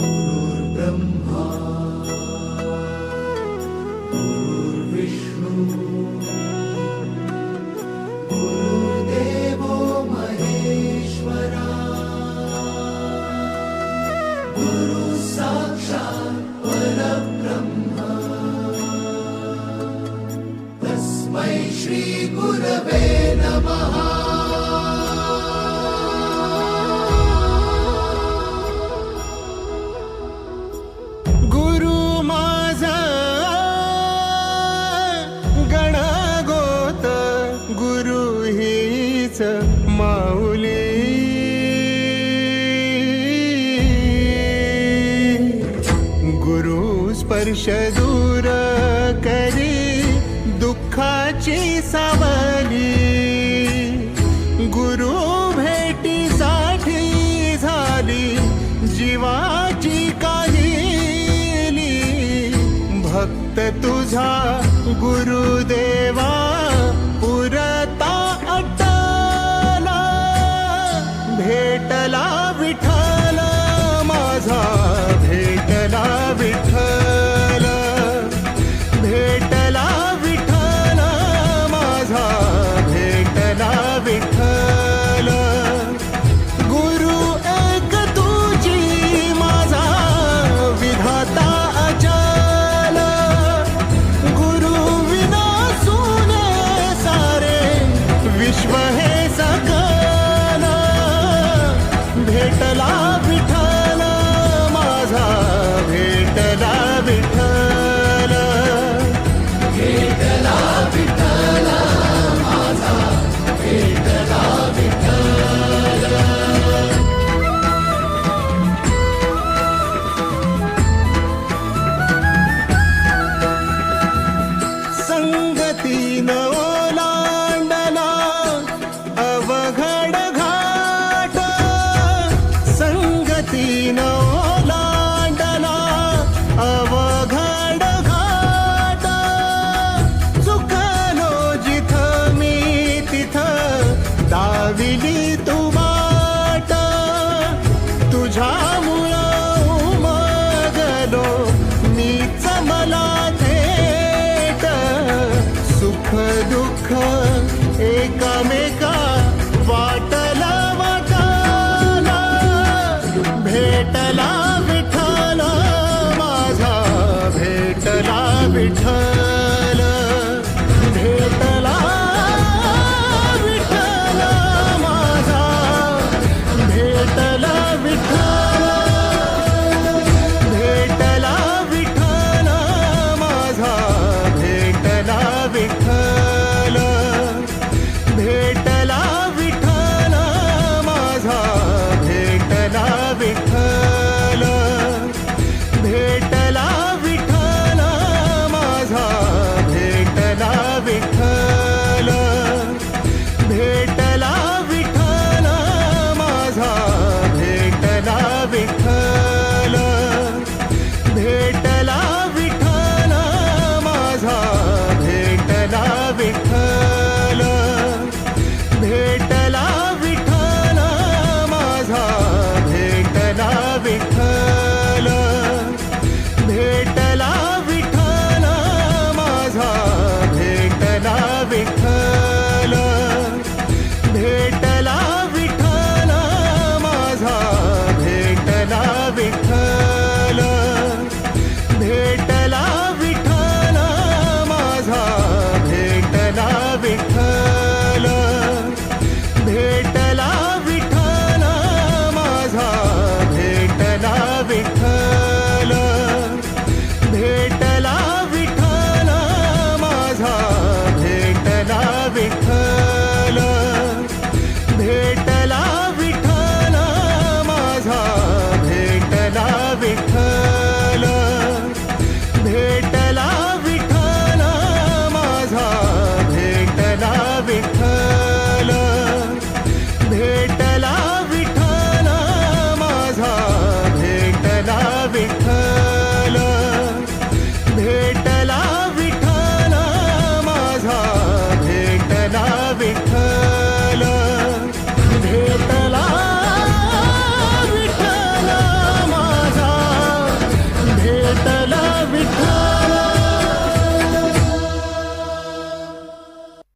गुरुर्ब्रह्मार्विश्व गुरुर्देवो मरेश्वरसाक्षात् पुर स्पर्श दूर करी दुःखाची सावली. गुरु भेटीसाठी झाली जीवाची काही भक्त तुझा गुरुदेवा पुरता अटला. भेटला विठाला माझा. सुख एकामेका वाट